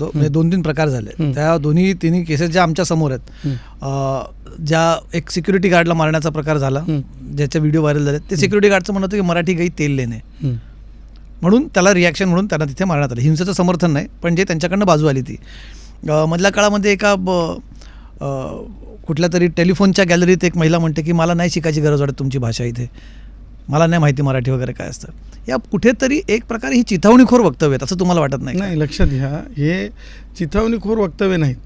तो म्हणजे दोन तीन प्रकार झाले. त्या दोन्ही तिन्ही केसेस ज्या आमच्यासमोर आहेत ज्या एक सिक्युरिटी गार्डला मारण्याचा प्रकार झाला. ज्याचे व्हिडिओ व्हायरल झाले ते सिक्युरिटी गार्डचं म्हणत होतं की मराठी गाई तेल लेणे. म्हणून त्याला रिॲक्शन म्हणून त्यांना तिथे मारण्यात आलं. हिंसेचं समर्थन नाही पण जे त्यांच्याकडनं बाजू आली ती. मधल्या काळामध्ये एका कुठल्या तरी टेलिफोनच्या गॅलरीत एक महिला म्हणते की मला नाही शिकायची गरज वाटत तुमची भाषा इथे. मला नाही माहिती मराठी वगैरे काय असतं. या कुठेतरी एक प्रकारे ही चिथावणीखोर वक्तव्य आहेत असं तुम्हाला वाटत नाही? नाही लक्षात घ्या हे चिथावणीखोर वक्तव्य नाहीत.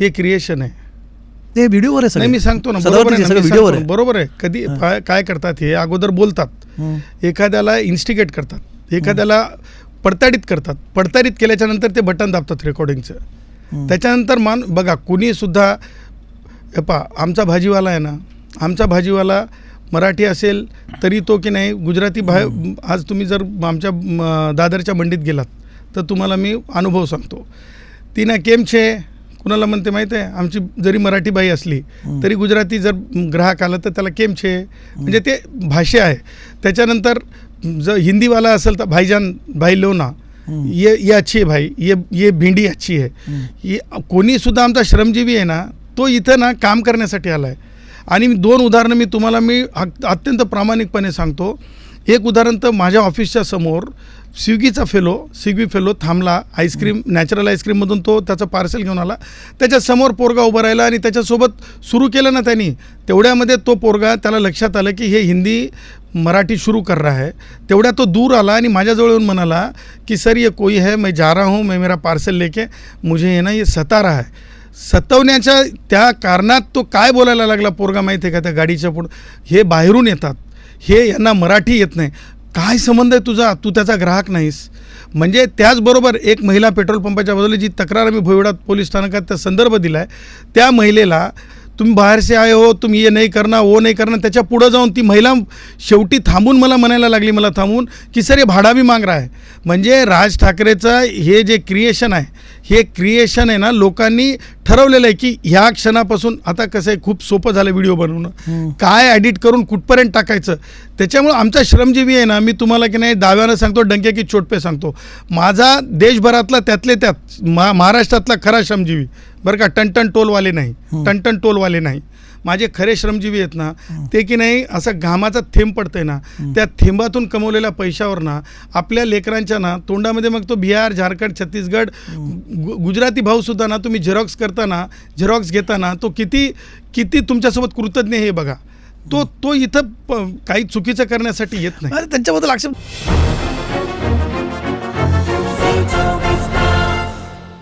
हे क्रिएशन आहे. ते व्हिडिओवर आहे नाही मी सांगतो ना बरोबर आहे बरोबर आहे. कधी. काय- करतात हे? अगोदर बोलतात. एखाद्याला इन्स्टिगेट करतात. एखाद्याला पडताडीत करतात. पडताडीत केल्याच्यानंतर ते बटन दाबतात रेकॉर्डिंगचं. त्याच्यानंतर मान बघा कुणी सुद्धा पा आमचा भाजीवाला आहे ना आमचा भाजीवाला मराठी असेल तरी तो की नाही गुजराती भा आज तुम्ही जर आमच्या दादरच्या मंडीत गेलात तर तुम्हाला मी अनुभव सांगतो. ती ना केम छे कुणाला म्हणते माहीत आहे? आमची जरी मराठी बाई असली. तरी गुजराती जर ग्राहक आला तर त्याला केम छे. म्हणजे ते भाषा आहे. त्याच्यानंतर जर हिंदीवाला असेल तर भाईजान भाई लो ना हं. ये ये अच्छी है भाई ये ये भिंडी अच्छी है. हं. ये कोणी सुद्धा आमचा श्रमजीवी आहे ना तो इथं ना काम करण्यासाठी आला आहे आणि दोन उदाहरणं मी तुम्हाला मी अत्यंत प्रामाणिकपणे सांगतो. एक उदाहरण तर माझ्या ऑफिसच्या समोर स्विगीचा फेलो स्विगी फेलो थांबला आईस्क्रीम नॅचरल आईस्क्रीममधून तो त्याचं पार्सल घेऊन आला. त्याच्यासमोर पोरगा उभा राहिला आणि त्याच्यासोबत सुरू केलं ना त्यांनी. तेवढ्यामध्ये तो पोरगा त्याला लक्षात आलं की हे हिंदी मराठी शुरू कर रहा है. तेवढ्या तो दूर आला आणि माझ्याजवळ येऊन म्हणाला की सर ये कोई है मैं जा रहा हूँ मैं मेरा पार्सल लेके मुझे ये ना ये सता रहा है. सतवण्याच्या त्या कारणात तो काय बोलायला लागला पोरगा माहिती आहे का? त्या गाडीच्या पुढं? हे बाहेरून येतात. हे यांना मराठी येत नाही. काय संबंध आहे तुझा? तू त्याचा ग्राहक नाहीस. म्हणजे त्याचबरोबर एक महिला पेट्रोल पंपाच्या बाजूला जी तक्रार आम्ही भोयवडा पोलीस स्थानकात त्या संदर्भ दिला आहे त्या महिलेला तुम्ही बाहेरसे आहे आए हो तुम्ही ये नाही करणार वो नाही करणार त्याच्या पुढं जाऊन ती महिला शेवटी थांबून मला म्हणायला लागली मला थांबून की सर हे भाडा बी माग रहा म्हणजे राज ठाकरेचं हे जे क्रिएशन आहे हे क्रिएशन आहे ना लोकांनी ठरवलेलं आहे की ह्या क्षणापासून आता कसं आहे खूप सोपं झालं व्हिडिओ बनवणं. काय एडिट करून कुठपर्यंत टाकायचं त्याच्यामुळं आमचा श्रमजीवी आहे ना मी तुम्हाला की नाही दाव्यानं सांगतो डंके की चोटपे सांगतो माझा देशभरातला त्यातले त्यात मा महाराष्ट्रातला खरा श्रमजीवी बरं का टनटन टोलवाले नाही. टनटन टोलवाले नाही माझे खरे श्रमजीवी आहेत ना. ते की नाही असं घामाचा थेंब पडतंय ना. त्या थेंबातून कमवलेल्या पैशावर ना आपल्या लेकरांच्या ना तोंडामध्ये मग तो बिहार झारखंड छत्तीसगड गु- गुजराती भाऊसुद्धा ना तुम्ही झेरॉक्स करताना झेरॉक्स घेताना तो किती किती तुमच्यासोबत कृतज्ञ हे बघा. तो तो इथं प- काही चुकीचं करण्यासाठी येत नाही. अरे त्यांच्याबद्दल आक्षेप